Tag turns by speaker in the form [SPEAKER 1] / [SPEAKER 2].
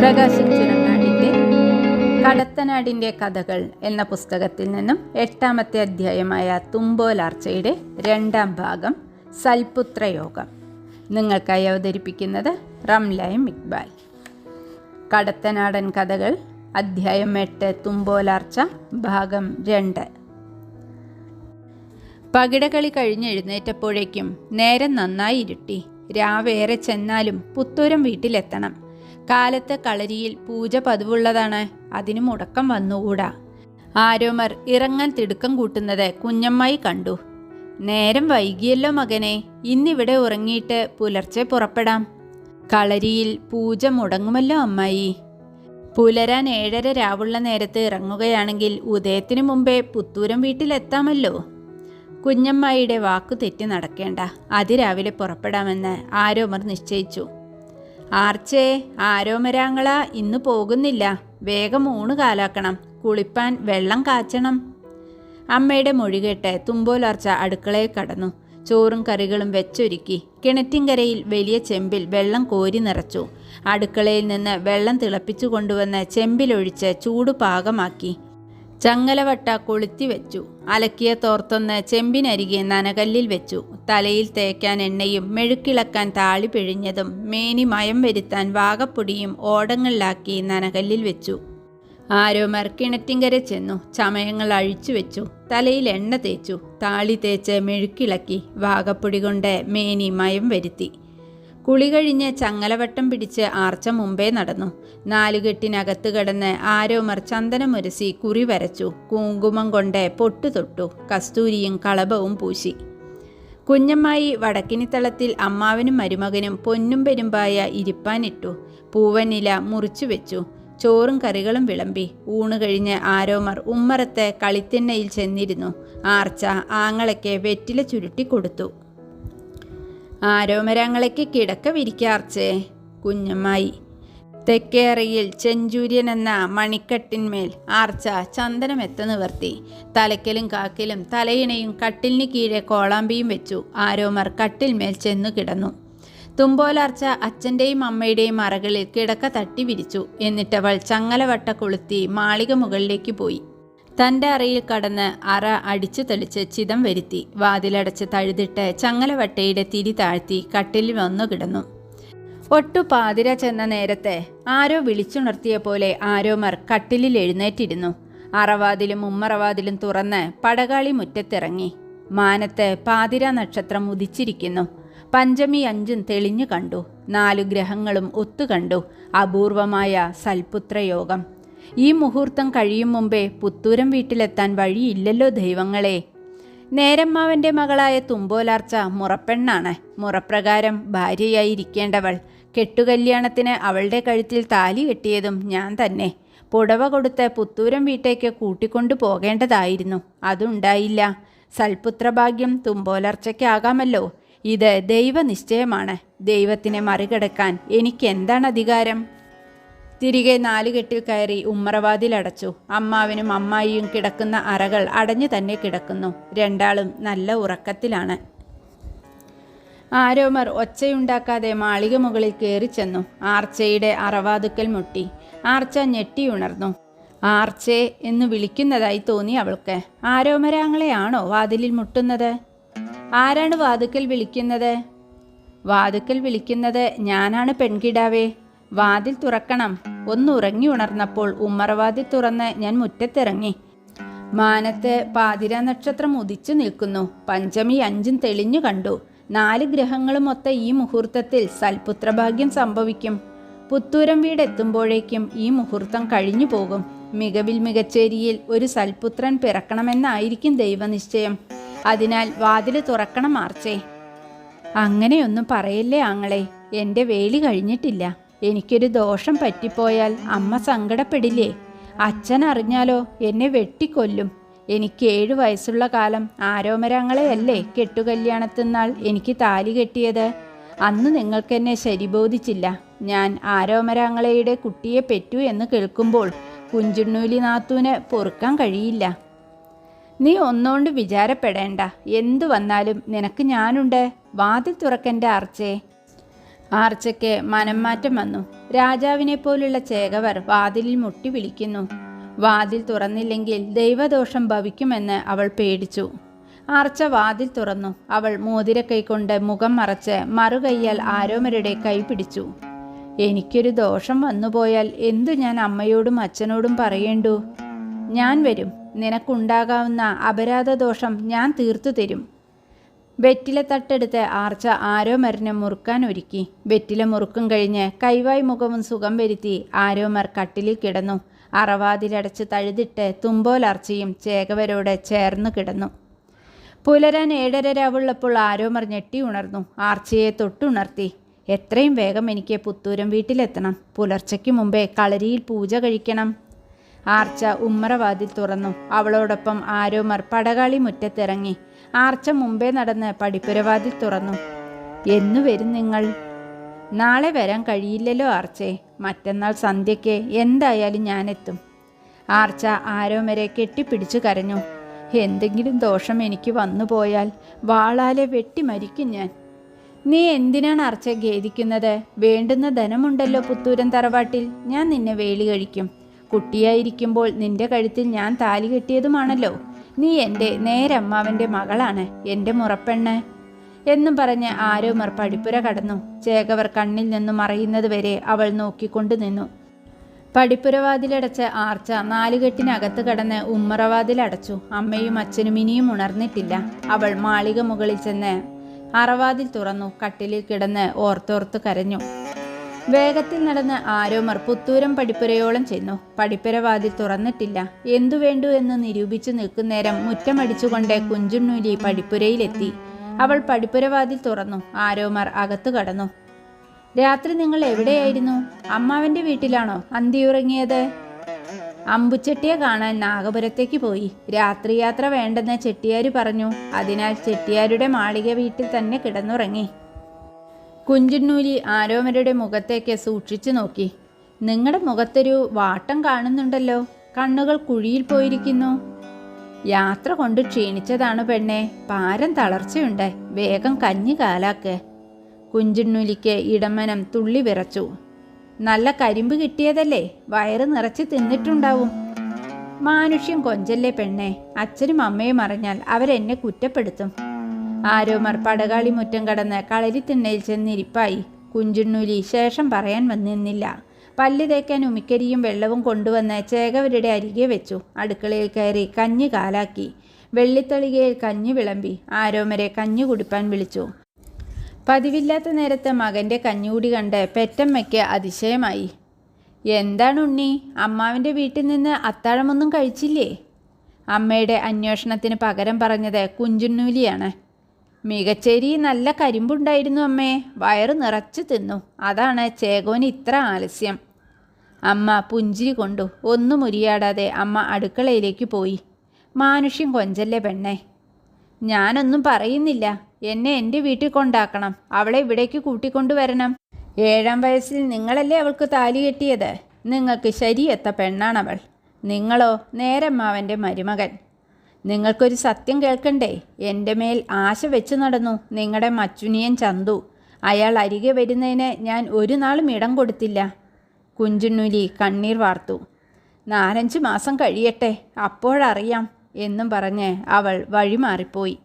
[SPEAKER 1] പ്രകാശൻ ചുരങ്ങാടിന്റെ കടത്തനാടിന്റെ കഥകൾ എന്ന പുസ്തകത്തിൽ നിന്നും എട്ടാമത്തെ അധ്യായമായ തുമ്പോലാർച്ചയുടെ രണ്ടാം ഭാഗം സൽപുത്രയോഗം. നിങ്ങൾക്കായി അവതരിപ്പിക്കുന്നത് റംലൈം ഇക്ബാൽ. കടത്തനാടൻ കഥകൾ അധ്യായം എട്ട് തുമ്പോലാർച്ച ഭാഗം രണ്ട്. പകിടകളി കഴിഞ്ഞെഴുന്നേറ്റപ്പോഴേക്കും നേരം നന്നായി ഇരുട്ടി. രാവേറെ ചെന്നാലും പുത്തൂരം വീട്ടിലെത്തണം. കാലത്ത് കളരിയിൽ പൂജ പതിവുള്ളതാണ്. അതിന് മുടക്കം വന്നുകൂടാ. ആരോമർ ഇറങ്ങാൻ തിടുക്കം കൂട്ടുന്നത് കുഞ്ഞമ്മായി കണ്ടു. നേരം വൈകിയല്ലോ മകനെ. ഇന്നിവിടെ ഉറങ്ങിയിട്ട് പുലർച്ചെ പുറപ്പെടാം. കളരിയിൽ പൂജ മുടങ്ങുമല്ലോ അമ്മായി. പുലരാൻ ഏഴര രാവുള്ള നേരത്ത് ഇറങ്ങുകയാണെങ്കിൽ ഉദയത്തിനു മുമ്പേ പുത്തൂരം വീട്ടിലെത്താമല്ലോ. കുഞ്ഞമ്മായിയുടെ വാക്കു തെറ്റി നടക്കേണ്ട. അതിരാവിലെ പുറപ്പെടാമെന്ന് ആരോമർ നിശ്ചയിച്ചു. ആർച്ചേ ആരോമരാങ്ങള ഇന്ന് പോകുന്നില്ല. വേഗം ഊണ് കാലാക്കണം. കുളിപ്പാൻ വെള്ളം കാച്ചണം. അമ്മയുടെ മൊഴി കേട്ട് തുമ്പോലാർച്ച അടുക്കളയിൽ കടന്നു. ചോറും കറികളും വെച്ചൊരുക്കി. കിണറ്റിൻകരയിൽ വലിയ ചെമ്പിൽ വെള്ളം കോരി നിറച്ചു. അടുക്കളയിൽ നിന്ന് വെള്ളം തിളപ്പിച്ചു കൊണ്ടുവന്ന് ചെമ്പിലൊഴിച്ച് ചൂട് പാകമാക്കി. ചങ്ങലവട്ട കൊളുത്തി വെച്ചു. അലക്കിയ തോർത്തൊന്ന് ചെമ്പിനരികെ നനകല്ലിൽ വെച്ചു. തലയിൽ തേക്കാൻ എണ്ണയും മെഴുക്കിളക്കാൻ താളി പിഴിഞ്ഞതും മേനി മയം വരുത്താൻ വാകപ്പൊടിയും ഓടങ്ങളിലാക്കി നനകല്ലിൽ വെച്ചു. ആരോ മർക്കിണറ്റിങ്കര ചെന്നു. ചമയങ്ങൾ അഴിച്ചു വെച്ചു. തലയിൽ എണ്ണ തേച്ചു. താളി തേച്ച് മെഴുക്കിളക്കി വാകപ്പൊടി കൊണ്ട് മേനി മയം വരുത്തി. കുളി കഴിഞ്ഞ് ചങ്ങലവട്ടം പിടിച്ച് ആർച്ച മുമ്പേ നടന്നു. നാലുകെട്ടിനകത്ത് കിടന്ന് ആരോമർ ചന്ദനമുരസി കുറി വരച്ചു. കുങ്കുമം കൊണ്ട് പൊട്ടു തൊട്ടു. കസ്തൂരിയും കളഭവും പൂശി. കുഞ്ഞമ്മായി വടക്കിനിത്തളത്തിൽ അമ്മാവനും മരുമകനും പൊന്നും പെരുമ്പായ ഇരിപ്പാനിട്ടു. പൂവനില മുറിച്ചു വെച്ചു. ചോറും കറികളും വിളമ്പി. ഊണ് കഴിഞ്ഞ് ആരോമർ ഉമ്മറത്തെ കളിത്തിണ്ണയിൽ ചെന്നിരുന്നു. ആർച്ച ആങ്ങളയ്ക്ക് വെറ്റില ചുരുട്ടി കൊടുത്തു. ആരോമരാങ്ങളയ്ക്ക് കിടക്ക വിരിക്കാർച്ചേ കുഞ്ഞമ്മായി. തെക്കേറയിൽ ചെഞ്ചൂര്യൻ എന്ന മണിക്കട്ടിന്മേൽ ആർച്ച ചന്ദനമെത്ത നിവർത്തി. തലയ്ക്കലും കാക്കിലും തലയിണയും കട്ടിലിന് കീഴെ കോളാമ്പിയും വെച്ചു ആരോമർ കട്ടിൽമേൽ ചെന്നു കിടന്നു. തുമ്പോലാർച്ച അച്ഛന്റെയും അമ്മയുടെയും അറകളിൽ കിടക്ക തട്ടി വിരിച്ചു. എന്നിട്ടവൾ ചങ്ങലവട്ട കൊളുത്തി മാളിക മുകളിലേക്ക് പോയി. തന്റെ അറയിൽ കടന്ന് അറ അടിച്ചു തെളിച്ച് ചിതം വരുത്തി വാതിലടച്ച് തഴുതിട്ട് ചങ്ങലവട്ടയുടെ തിരി താഴ്ത്തി കട്ടിലിൽ വന്നു കിടന്നു. ഒട്ടു പാതിര ചെന്ന നേരത്തെ ആരോ വിളിച്ചുണർത്തിയ പോലെ ആരോമർ കട്ടിലിൽ എഴുന്നേറ്റിരുന്നു. അറവാതിലും ഉമ്മറവാതിലും തുറന്ന് പടകാളി മുറ്റത്തിറങ്ങി. മാനത്ത് പാതിര നക്ഷത്രം ഉദിച്ചിരിക്കുന്നു. പഞ്ചമി അഞ്ചും തെളിഞ്ഞു കണ്ടു. നാലു ഗ്രഹങ്ങളും ഒത്തുകണ്ടു അപൂർവമായ സൽപുത്രയോഗം. ഈ മുഹൂർത്തം കഴിയും മുമ്പേ പുത്തൂരം വീട്ടിലെത്താൻ വഴിയില്ലല്ലോ ദൈവങ്ങളെ. നേരമ്മാവന്റെ മകളായ തുമ്പോലാർച്ച മുറപ്പെണ്ണാണ്. മുറപ്രകാരം ഭാര്യയായിരിക്കേണ്ടവൾ. കെട്ടുകല്യാണത്തിന് അവളുടെ കഴുത്തിൽ താലി കെട്ടിയതും ഞാൻ തന്നെ. പുടവ കൊടുത്ത് പുത്തൂരം വീട്ടേക്ക് കൂട്ടിക്കൊണ്ടു പോകേണ്ടതായിരുന്നു. അതുണ്ടായില്ല. സൽപുത്രഭാഗ്യം തുമ്പോലർച്ചയ്ക്കാകാമല്ലോ. ഇത് ദൈവനിശ്ചയമാണ്. ദൈവത്തിനെ മറികടക്കാൻ എനിക്ക് എന്താണ് അധികാരം? തിരികെ നാലുകെട്ടിൽ കയറി ഉമ്മറവാതിലടച്ചു അമ്മാവിനും അമ്മായിയും കിടക്കുന്ന അറകൾ അടഞ്ഞു തന്നെ കിടക്കുന്നു. രണ്ടാളും നല്ല ഉറക്കത്തിലാണ്. ആരോമർ ഒച്ചയുണ്ടാക്കാതെ മാളിക മുകളിൽ കയറി ചെന്നു. ആർച്ചയുടെ അറവാതുക്കൽ മുട്ടി. ആർച്ച ഞെട്ടിയുണർന്നു ആർച്ചേ എന്ന് വിളിക്കുന്നതായി തോന്നി അവൾക്ക്. ആരോമരാങ്ങളെയാണോ വാതിലിൽ മുട്ടുന്നത്? ആരാണ് വാതുക്കൽ വിളിക്കുന്നത്? വാതുക്കൽ വിളിക്കുന്നത് ഞാനാണ് പെൺകിടാവേ. വാതിൽ തുറക്കണം. ഒന്ന് ഉറങ്ങി ഉണർന്നപ്പോൾ ഉമ്മറവാതിൽ തുറന്ന് ഞാൻ മുറ്റത്തിറങ്ങി. മാനത്ത് പാതിര നക്ഷത്രം ഉദിച്ചു നിൽക്കുന്നു. പഞ്ചമി അഞ്ചും തെളിഞ്ഞു കണ്ടു. നാല് ഗ്രഹങ്ങളും ഒത്ത ഈ മുഹൂർത്തത്തിൽ സൽപുത്രഭാഗ്യം സംഭവിക്കും. പുത്തൂരം വീടെത്തുമ്പോഴേക്കും ഈ മുഹൂർത്തം കഴിഞ്ഞു പോകും. മികവിൽ മികച്ചേരിയിൽ ഒരു സൽപുത്രൻ പിറക്കണമെന്നായിരിക്കും ദൈവനിശ്ചയം. അതിനാൽ വാതിൽ തുറക്കണം ആർച്ചേ അങ്ങനെയൊന്നും പറയല്ലേ ആങ്ങളെ. എന്റെ വേലി കഴിഞ്ഞിട്ടില്ല. എനിക്കൊരു ദോഷം പറ്റിപ്പോയാൽ അമ്മ സങ്കടപ്പെടില്ലേ? അച്ഛൻ അറിഞ്ഞാലോ എന്നെ വെട്ടിക്കൊല്ലും. എനിക്ക് ഏഴു വയസ്സുള്ള കാലം ആരോമരങ്ങളെയല്ലേ കെട്ടുകല്യാണത്തിനാൾ എനിക്ക് താലി കെട്ടിയത്? അന്ന് നിങ്ങൾക്കെന്നെ ശരിബോധിച്ചില്ല. ഞാൻ ആരോമരാങ്ങളയുടെ കുട്ടിയെ പെറ്റു എന്ന് കേൾക്കുമ്പോൾ കുഞ്ചുണ്ണൂലി നാത്തൂന് പൊറുക്കാൻ കഴിയില്ല. നീ ഒന്നുകൊണ്ട് വിചാരപ്പെടേണ്ട. എന്തു വന്നാലും നിനക്ക് ഞാനുണ്ട്. വാതിൽ തുറക്കന്റെ ആർച്ചേ. ആർച്ചയ്ക്ക് മനംമാറ്റം വന്നു. രാജാവിനെ പോലുള്ള ചേകവർ വാതിലിൽ മുട്ടി വിളിക്കുന്നു. വാതിൽ തുറന്നില്ലെങ്കിൽ ദൈവദോഷം ഭവിക്കുമെന്ന് അവൾ പേടിച്ചു. ആർച്ച വാതിൽ തുറന്നു. അവൾ മോതിരക്കൈ കൊണ്ട് മുഖം മറച്ച് മറുകൈയാൽ ആരോമരുടെ കൈ പിടിച്ചു. എനിക്കൊരു ദോഷം വന്നുപോയാൽ എന്തു ഞാൻ അമ്മയോടും അച്ഛനോടും പറയേണ്ടു? ഞാൻ വരും. നിനക്കുണ്ടാകാവുന്ന അപരാധദോഷം ഞാൻ തീർത്തു തരും വെറ്റില തട്ടെടുത്ത് ആർച്ച ആരോമറിനെ മുറുക്കാൻ ഒരുക്കി. വെറ്റില മുറുക്കും കഴിഞ്ഞ് കൈവായി മുഖവും സുഖം വരുത്തി ആരോമർ കട്ടിലിൽ കിടന്നു. അറവാതിലടച്ച് തഴുതിട്ട് തുമ്പോലർച്ചയും ചേകവരോട് ചേർന്നു കിടന്നു. പുലരാൻ ഏഴര രാവുള്ളപ്പോൾ ആരോമർ ഞെട്ടി ഉണർന്നു. ആർച്ചയെ തൊട്ടുണർത്തി. എത്രയും വേഗം എനിക്ക് പുത്തൂരം വീട്ടിലെത്തണം. പുലർച്ചയ്ക്ക് മുമ്പേ കളരിയിൽ പൂജ കഴിക്കണം. ആർച്ച ഉമ്മറവാതിൽ തുറന്നു. അവളോടൊപ്പം ആരോമർ പടകാളി മുറ്റത്തിറങ്ങി. ആർച്ച മുമ്പേ നടന്ന് പടിപ്പുരവാതിൽ തുറന്നു. എന്നു വരും നിങ്ങൾ. നാളെ വരാൻ കഴിയില്ലല്ലോ ആർച്ചേ. മറ്റന്നാൾ സന്ധ്യയ്ക്ക് എന്തായാലും ഞാനെത്തും. ആർച്ച ആരോമരെ കെട്ടിപ്പിടിച്ചു കരഞ്ഞു. എന്തെങ്കിലും ദോഷം എനിക്ക് വന്നു പോയാൽ വാളാലെ വെട്ടി മരിക്കും ഞാൻ. നീ എന്തിനാണ് അർച്ച ഖേദിക്കുന്നത്? വേണ്ടുന്ന ധനമുണ്ടല്ലോ പുത്തൂരൻ തറവാട്ടിൽ. ഞാൻ നിന്നെ വേലി കഴിക്കും. കുട്ടിയായിരിക്കുമ്പോൾ നിന്റെ കഴുത്തിൽ ഞാൻ താലി കെട്ടിയതുമാണല്ലോ. നീ എന്റെ നേരമ്മാവന്റെ മകളാണ് എന്റെ മുറപ്പെണ്ണ്. എന്നും പറഞ്ഞ് ആരോമർ പടിപ്പുര കടന്നു. ചേകവർ കണ്ണിൽ നിന്നും മറയുന്നത് വരെ അവൾ നോക്കിക്കൊണ്ടു നിന്നു. പടിപ്പുരവാതിലടച്ച് ആർച്ച നാലുകെട്ടിനകത്ത് കടന്ന് ഉമ്മറവാതിലടച്ചു. അമ്മയും അച്ഛനും ഇനിയും ഉണർന്നിട്ടില്ല. അവൾ മാളിക മുകളിൽ ചെന്ന് അറവാതിൽ തുറന്നു. കട്ടിലിൽ കിടന്ന് ഓർത്തോർത്ത് കരഞ്ഞു. വേഗത്തിൽ നടന്ന് ആരോമർ പുത്തൂരം പടിപ്പുരയോളം ചെന്നു. പടിപ്പുരവാതിൽ തുറന്നിട്ടില്ല. എന്തു വേണ്ടു എന്ന് നിരൂപിച്ചു നിൽക്കുന്നേരം മുറ്റമടിച്ചുകൊണ്ട് കുഞ്ചുണ്ണൂലി പടിപ്പുരയിലെത്തി. അവൾ പടിപ്പുരവാതിൽ തുറന്നു. ആരോമർ അകത്തു കടന്നു. രാത്രി നിങ്ങൾ എവിടെയായിരുന്നു? അമ്മാവന്റെ വീട്ടിലാണോ അന്തിയുറങ്ങിയത്? അമ്പുച്ചെട്ടിയെ കാണാൻ നാഗപുരത്തേക്ക് പോയി. രാത്രിയാത്ര വേണ്ടെന്ന് ചെട്ടിയാര് പറഞ്ഞു. അതിനാൽ ചെട്ടിയാരുടെ മാളിക വീട്ടിൽ തന്നെ കിടന്നുറങ്ങി. കുഞ്ചുണ്ണൂലി ആരോമരുടെ മുഖത്തേക്ക് സൂക്ഷിച്ചു നോക്കി. നിങ്ങളുടെ മുഖത്തൊരു വാട്ടം കാണുന്നുണ്ടല്ലോ. കണ്ണുകൾ കുഴിയിൽ പോയിരിക്കുന്നു. യാത്ര കൊണ്ട് ക്ഷീണിച്ചതാണ് പെണ്ണെ. പാരം തളർച്ചയുണ്ട്. വേഗം കഞ്ഞി കാലാക്ക്. കുഞ്ചിണ്ണൂലിക്ക് ഇടമനം തുള്ളി വിറച്ചു. നല്ല കരിമ്പ് കിട്ടിയതല്ലേ? വയറ് നിറച്ച് തിന്നിട്ടുണ്ടാവും. മാനുഷ്യം കൊഞ്ചല്ലേ പെണ്ണെ. അച്ഛനും അമ്മയും അറിഞ്ഞാൽ അവരെന്നെ കുറ്റപ്പെടുത്തും. ആരോമർ പടകാളി മുറ്റം കടന്ന് കളരിത്തിണ്ണയിൽ ചെന്നിരിപ്പായി. കുഞ്ചുണ്ണൂലി ശേഷം പറയാൻ വന്നിരുന്നില്ല പല്ല് തേക്കാൻ ഉമിക്കരിയും വെള്ളവും കൊണ്ടുവന്ന് ചേകവരുടെ അരികെ വെച്ചു. അടുക്കളയിൽ കയറി കഞ്ഞി കാലാക്കി. വെള്ളിത്തളികയിൽ കഞ്ഞി വിളമ്പി. ആരോമരെ കഞ്ഞി കുടിപ്പാൻ വിളിച്ചു. പതിവില്ലാത്ത നേരത്ത് മകന്റെ കഞ്ഞുകൂടി കണ്ട് പെറ്റമ്മയ്ക്ക് അതിശയമായി. എന്താണ് ഉണ്ണി? അമ്മാവിന്റെ വീട്ടിൽ നിന്ന് അത്താഴമൊന്നും കഴിച്ചില്ലേ? അമ്മയുടെ അന്വേഷണത്തിന് പകരം പറഞ്ഞത് കുഞ്ചുണ്ണൂലിയാണ്. മികച്ചേരി നല്ല കരിമ്പുണ്ടായിരുന്നു അമ്മേ. വയറ് നിറച്ച് തിന്നു. അതാണ് ചേകോന് ഇത്ര ആലസ്യം. അമ്മ പുഞ്ചിരി കൊണ്ടു. ഒന്നും മുരിയാടാതെ അമ്മ അടുക്കളയിലേക്ക് പോയി. മാനുഷ്യം കൊഞ്ചല്ലേ പെണ്ണെ. ഞാനൊന്നും പറയുന്നില്ല. എന്നെ എന്റെ വീട്ടിൽ കൊണ്ടാക്കണം. അവളെ ഇവിടേക്ക് കൂട്ടിക്കൊണ്ടുവരണം ഏഴാം വയസ്സിൽ നിങ്ങളല്ലേ അവൾക്ക് താലി കെട്ടിയത്? നിങ്ങൾക്ക് ശരിയെത്ത പെണ്ണാണവൾ. നിങ്ങളോ നേരമ്മാവന്റെ മരുമകൻ. നിങ്ങൾക്കൊരു സത്യം കേൾക്കണ്ടേ? എന്റെ മേൽ ആശ വെച്ചു നടന്നു നിങ്ങളുടെ മച്ചുനിയൻ ചന്തു. അയാൾ അരികെ വരുന്നതിന് ഞാൻ ഒരു നാളും ഇടം കൊടുത്തില്ല. കുഞ്ചുണ്ണുലി കണ്ണീർ വാർത്തു. നാലഞ്ച് മാസം കഴിയട്ടെ അപ്പോഴറിയാം എന്നും പറഞ്ഞ് അവൾ വഴിമാറിപ്പോയി.